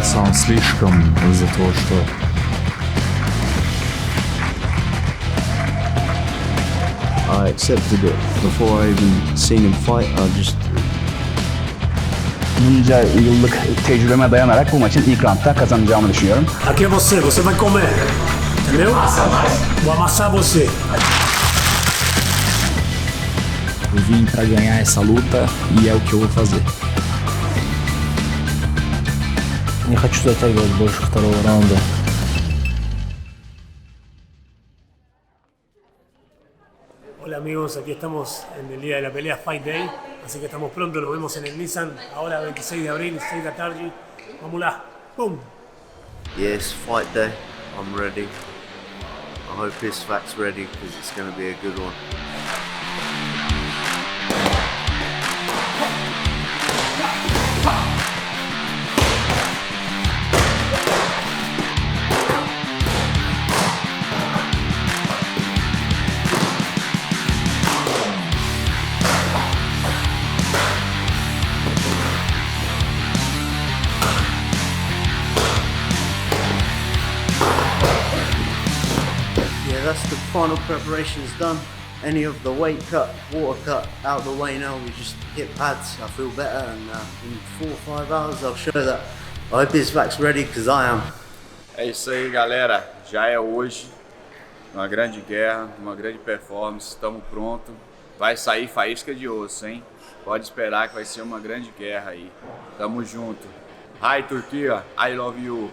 получается он слишком из-за того, что I accepted it before I even seen him fight. I just Bunca yıllık tecrübeme dayanarak bu maçın ilk roundda kazanacağımı düşünüyorum. Aqui é você, você vai comer. Entendeu? Vou amassar você. eu vim pra ganhar essa luta e é o que eu vou fazer. Не хочу затягивать больше второго раунда. Hola amigos, aquí estamos en el día de la pelea Fight Day. Así que estamos pronto, nos vemos en el Nissan. Ahora 26 de abril, 6 de la tarde. Vamos lá. ¡Pum! yes, fight day. I'm ready. I hope his fat's ready because it's going to be a good one. Final preparations done. Any of the weight cut, water cut out the way now. We just hit pads. I feel better, and uh, in four or five hours, I'll show that. I hope his back's ready because I am. É isso aí, galera. Já é hoje. Uma grande guerra, uma grande performance. Estamos prontos. Vai sair faísca de osso, hein? Pode esperar que vai ser uma grande guerra aí. Tamo junto. Hi, Turquia. I love you.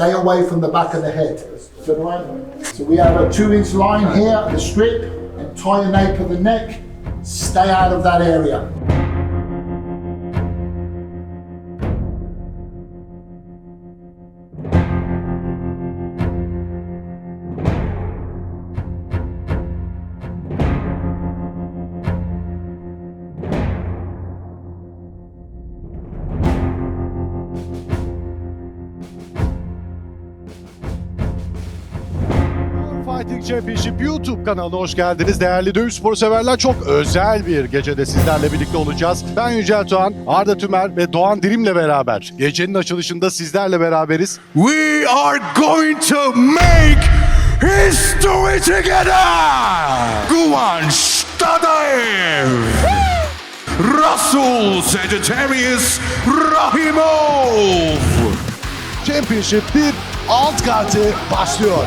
Stay away from the back of the head. So we have a two inch line here the strip and tie the nape of the neck. Stay out of that area. Championship YouTube kanalına hoş geldiniz. Değerli dövüş sporu severler çok özel bir gecede sizlerle birlikte olacağız. Ben Yücel Doğan, Arda Tümer ve Doğan Dirim'le beraber gecenin açılışında sizlerle beraberiz. We are going to make history together! Guan Stadaev! Russell Sagittarius Rahimov! Championship bir alt kartı başlıyor.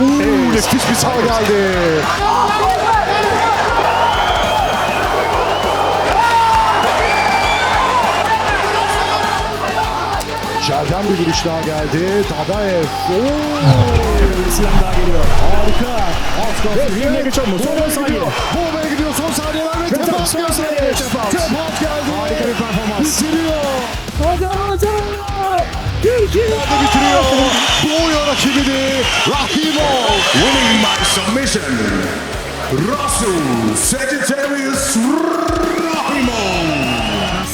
Uuu nefis bir sağ geldi. İçeriden bir vuruş daha geldi. Tadaev. Silah daha geliyor. Harika. Alt kartı. Yerine geç olma. Son 10 saniye. Boğmaya gidiyor son saniyeler ve son geldi. Temas geldi. Harika bir performans. Bitiriyor. Hadi hadi. Nerede bitiriyor? Boğuyor rakibini. Rahimov. Winning by submission, Russell Sagittarius Rahimov!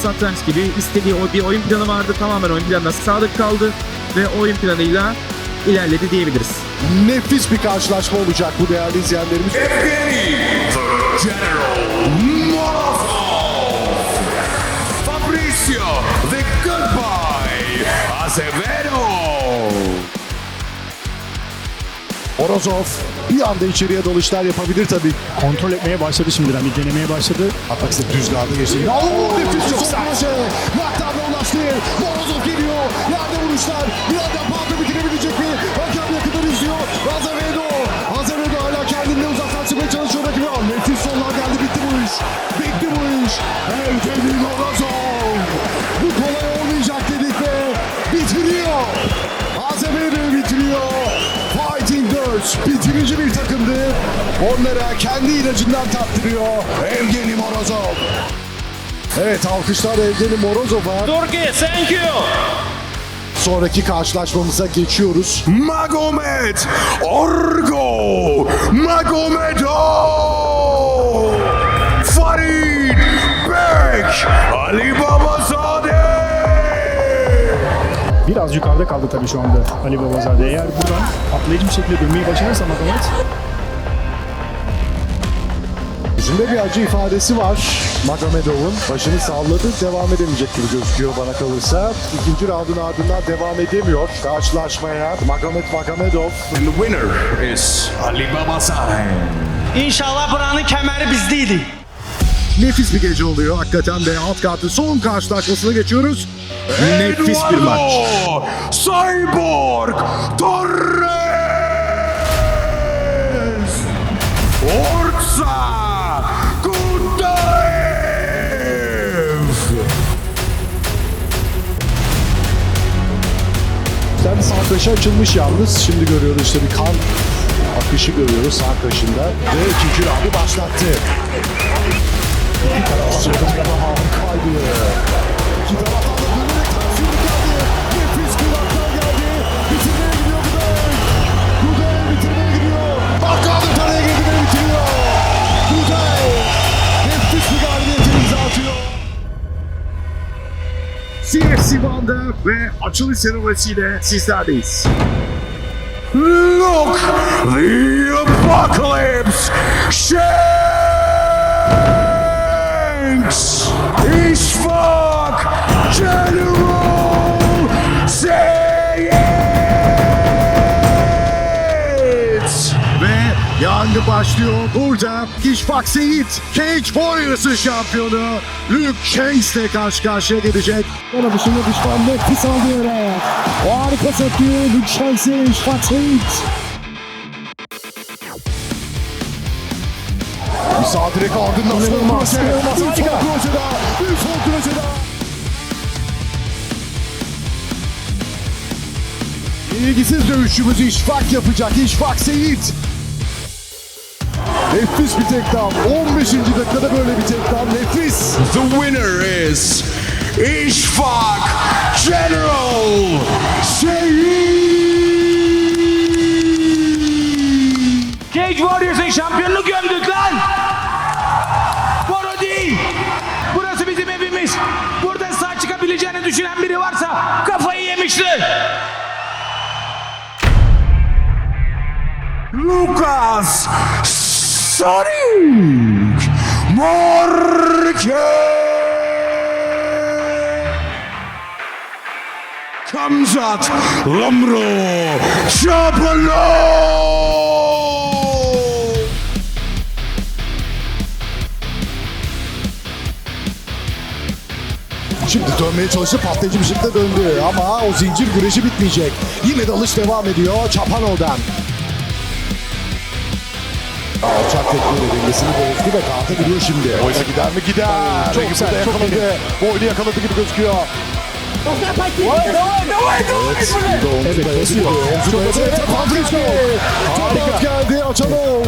satranç gibi istediği o bir oyun planı vardı. Tamamen oyun planına sadık kaldı ve oyun planıyla ilerledi diyebiliriz. Nefis bir karşılaşma olacak bu değerli izleyenlerimiz. Evgeny the General Morozov! Fabricio the Goodbye Azevedo! Orozov bir anda içeriye dalışlar yapabilir tabii. Kontrol etmeye başladı şimdiden. Bir denemeye başladı. Atak ise düz garda geçti. Oo, nefis çok proje. Lockdown'a ulaştı. Morozov geliyor. Yerde vuruşlar. Bir anda Onlara kendi ilacından tattırıyor Evgeni Morozov. Evet alkışlar Evgeni Morozov'a. Turkey, thank you. Sonraki karşılaşmamıza geçiyoruz. Magomed Orgo Magomedov Farid Bek Ali Babazade Biraz yukarıda kaldı tabii şu anda Ali Babazade. Eğer buradan atlayıcı bir şekilde dönmeyi başarırsa Magomed Yüzünde bir acı ifadesi var. Magomedov'un başını salladı. Devam edemeyecek gibi gözüküyor bana kalırsa. İkinci roundun ardından devam edemiyor karşılaşmaya. Magomed Magomedov And the winner is Ali Babazade İnşallah buranın kemeri bizdeydi. Nefis bir gece oluyor hakikaten de alt kartın son karşılaşmasına geçiyoruz. Nefis bir maç. Cyborg Torres Sen sağ kaşı açılmış yalnız. Şimdi görüyoruz işte bir kan akışı görüyoruz sağ kaşında. Ve ikinci roundu başlattı. İki taraf sırtında harikaydı. İki taraftan CFC Van'da ve açılış seremonisiyle sizlerdeyiz. Look the apocalypse Shanks Ishfaq General başlıyor. Burada İşbak Seyit, Cage Warriors'ın şampiyonu Luke Shanks ile karşı karşıya gelecek. Yana dışında düşman nefis aldı yere. O harika satıyor. Luke Shanks'e İşfak Seyit. Müsaade ardından son İnanılmaz, proje. inanılmaz, Bir proje daha. Bir proje daha. İlgisiz dövüşçümüz İşfak yapacak. İşfak Seyit. Nefis bir takedown. 15. dakikada böyle bir takedown. Nefis. The winner is Ishfaq General Sayed Cage Warriors'ın şampiyonluğu gömdük lan. Değil. Burası bizim evimiz. Buradan sağ çıkabileceğini düşünen biri varsa kafayı yemiştir. Lucas Sonic Marquez Kamzat Lamro Chapanov Şimdi dönmeye çalıştı patlayıcı bir şekilde döndü ama o zincir güreşi bitmeyecek. Yine dalış devam ediyor Çapanov'dan. Alçak tekmeyle dengesini bozdu ve karta giriyor şimdi. Oyuna gider mi? Gider. Çok sert, çok yakaladı. Boynu yakaladı gibi gözüküyor. Evet, şimdi omzu dayadı. Omzu dayadı. Patrick Harika. geldi Açanov.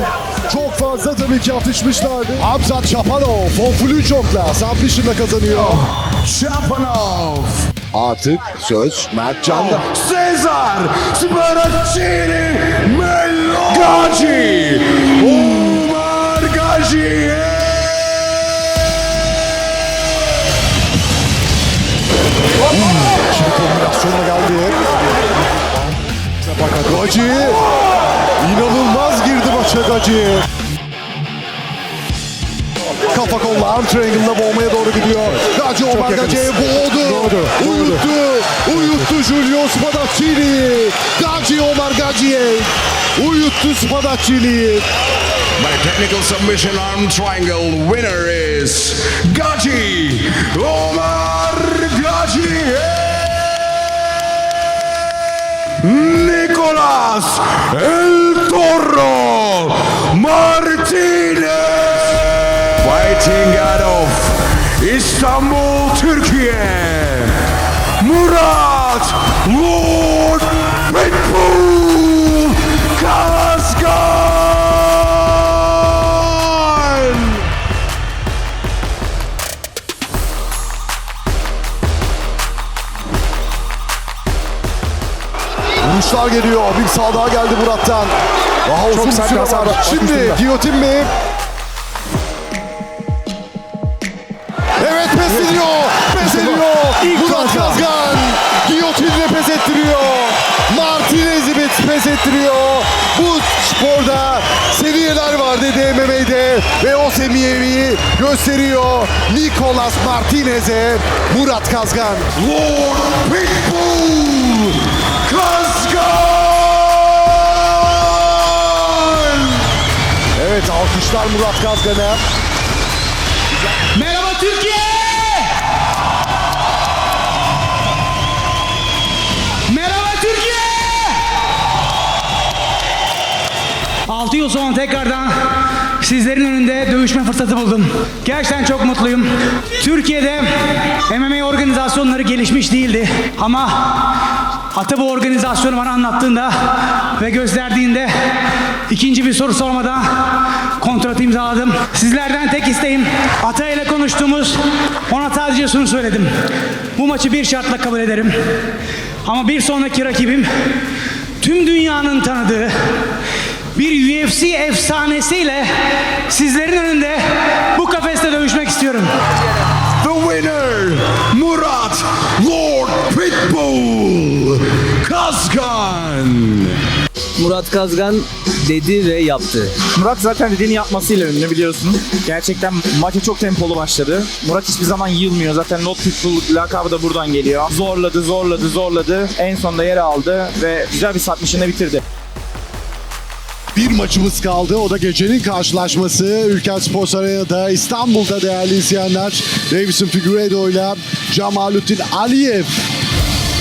Çok fazla tabii ki atışmışlardı. Hamzat Şapanov. Fonfulu çokla. Submission'la kazanıyor. Chapanov Artık söz Mert Can'da. Cesar Sparaccini Mello Gaci Gaci Şimdi kombinasyona geldi. Bak Gaci. İnanılmaz girdi maça Gaci. Kafa kolla arm triangle'la boğmaya doğru gidiyor. Gaci Omar Gaci'ye boğdu. Uyuttu. Uyuttu Julio Spadaccini. Gaci Omar Gaci'ye. uyuttu Spadaccini'yi. By technical submission arm triangle, winner is Gaji Omar Gaji. Nicolas El Toro Martinez. Fighting out of İstanbul, Vuruşlar geliyor. Bir sağ daha geldi Murat'tan. Daha uzun bir sert süre hasar var. Şimdi giyotin mi? Evet pes ediyor. Pes ediyor. Murat Kazgan. Giyotinle pes ettiriyor. Martinez'i pes- pes ettiriyor. Bu sporda seviyeler var dedi MMA'de ve o seviyeyi gösteriyor. Nicolas Martinez'e Murat Kazgan. Lord Pitbull alkışlar Murat Kazgan'a. Merhaba Türkiye! Merhaba Türkiye! 6 yıl sonra tekrardan sizlerin önünde dövüşme fırsatı buldum. Gerçekten çok mutluyum. Türkiye'de MMA organizasyonları gelişmiş değildi ama Ata bu organizasyonu bana anlattığında ve gösterdiğinde ikinci bir soru sormadan kontratı imzaladım. Sizlerden tek isteğim Ata ile konuştuğumuz ona sadece şunu söyledim. Bu maçı bir şartla kabul ederim. Ama bir sonraki rakibim tüm dünyanın tanıdığı bir UFC efsanesiyle sizlerin önünde bu kafeste dövüşmek istiyorum. The winner, Murat Lord Pitbull Kazgan. Murat Kazgan dedi ve yaptı. Murat zaten dediğini yapmasıyla ünlü biliyorsun. Gerçekten maça çok tempolu başladı. Murat hiçbir zaman yılmıyor. Zaten Not Pitbull lakabı da buradan geliyor. Zorladı, zorladı, zorladı. En sonunda yer aldı ve güzel bir submission'la bitirdi. Bir maçımız kaldı. O da gecenin karşılaşması. Ülker Spor Sarayı'da İstanbul'da değerli izleyenler. Davison Figueiredo ile Cemaluddin Aliyev.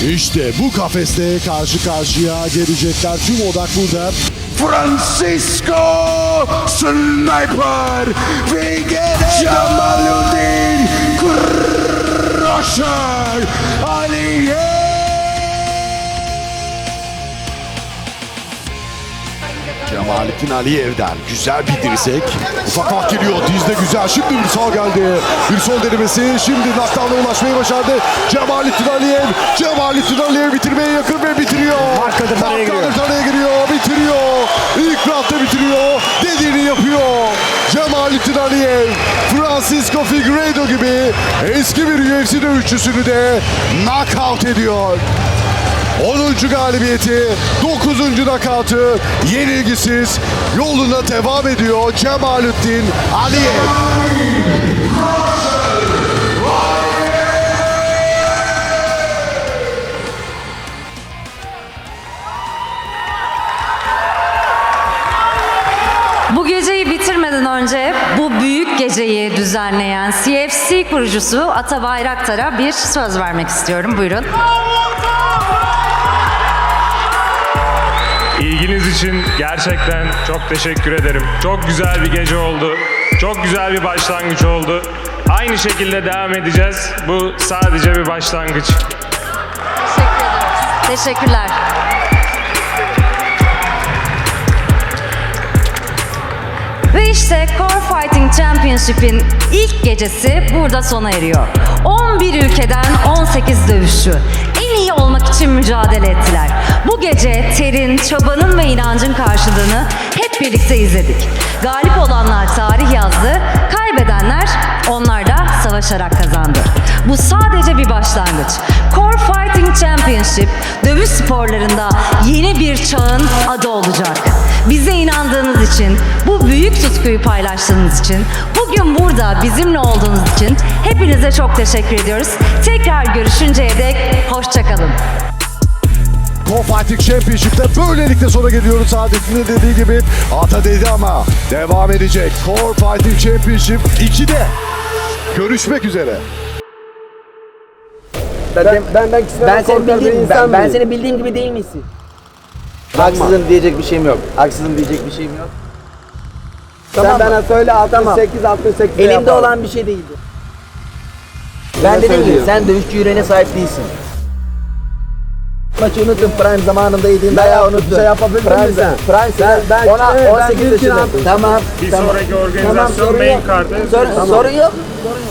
İşte bu kafeste karşı karşıya gelecekler. Tüm odak burada. Francisco Sniper Figueiredo Jamaluddin Crusher Aliyev Cemalettin Aliyev'den güzel bir dirsek. Ufak hak geliyor. Dizde güzel. Şimdi bir sol geldi. Bir sol denemesi. Şimdi knockdown'a ulaşmayı başardı. Cemalettin Aliyev. Cemalettin Aliyev bitirmeye yakın ve bitiriyor. Markadır araya giriyor. Araya giriyor. Bitiriyor. İlk roundda bitiriyor. Dediğini yapıyor. Cemalettin Aliyev. Francisco Figueiredo gibi eski bir UFC dövüşçüsünü de knockout ediyor. 10. galibiyeti, 9. nakatı yenilgisiz yoluna devam ediyor Cemaluddin Aliyev. Bu geceyi bitirmeden önce bu büyük geceyi düzenleyen CFC kurucusu Ata Bayraktar'a bir söz vermek istiyorum. Buyurun. İlginiz için gerçekten çok teşekkür ederim. Çok güzel bir gece oldu. Çok güzel bir başlangıç oldu. Aynı şekilde devam edeceğiz. Bu sadece bir başlangıç. Teşekkürler. Ve işte Core Fighting Championship'in ilk gecesi burada sona eriyor. 11 ülkeden 18 dövüşçü en iyi olmak için mücadele ettiler. Bu gece terin, çabanın ve inancın karşılığını hep birlikte izledik. Galip olanlar tarih yazdı, kaybedenler onlar da savaşarak kazandı. Bu sadece bir başlangıç. Core Fighting Championship dövüş sporlarında yeni bir çağın adı olacak. Bize inandığınız için, bu büyük tutkuyu paylaştığınız için, bugün burada bizimle olduğunuz için hepinize çok teşekkür ediyoruz. Tekrar görüşünceye dek hoşçakalın. Core Fighting Championship'te böylelikle sonra geliyoruz Saadet'in de dediği gibi. Ata dedi ama devam edecek. Core Fighting Championship 2'de. Görüşmek üzere. Ben ben ben, ben seni bildiğim ben, ben seni bildiğim gibi değil misin? Haksızım diyecek bir şeyim yok. Haksızım diyecek bir şeyim yok. Tamam Sen bana söyle 68 68 Elimde olan bir şey değildi. Ben dedim ki sen dövüşçü yüreğine sahip değilsin. Maçı unutun prime zamanında yediğin dayağı unutun. Şey yapabildin mi sen? Prime sen, ben, ona, evet, 18 ben yaşındayım. Tamam. Bir tamam. sonraki organizasyon Tamam, sorun main yok. card'ı Sorun, sorun yok. Sorun yok.